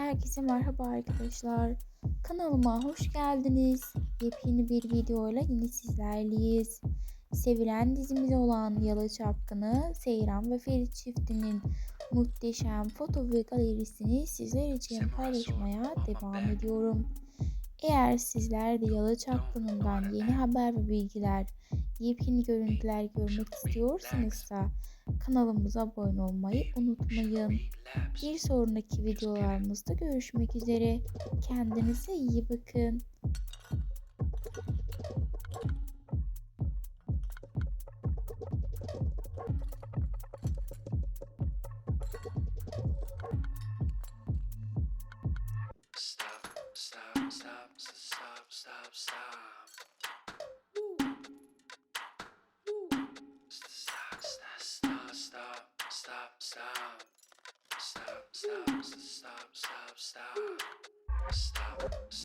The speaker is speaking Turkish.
Herkese merhaba arkadaşlar. Kanalıma hoş geldiniz. Yepyeni bir videoyla yine sizlerleyiz. Sevilen dizimiz olan Yalı Çapkını, Seyran ve Ferit çiftinin muhteşem foto ve galerisini sizler için paylaşmaya devam ediyorum. Eğer sizler de Yalı Çapkını'ndan yeni haber ve bilgiler, yepyeni görüntüler görmek istiyorsanızsa kanalımıza abone olmayı unutmayın. Bir sonraki videolarımızda görüşmek üzere. Kendinize iyi bakın. Stop, stop, stop, stop, stop, stop. Stop, stop, stop, stop, stop, stop. Stop, stop, stop, stop, stop. Stop.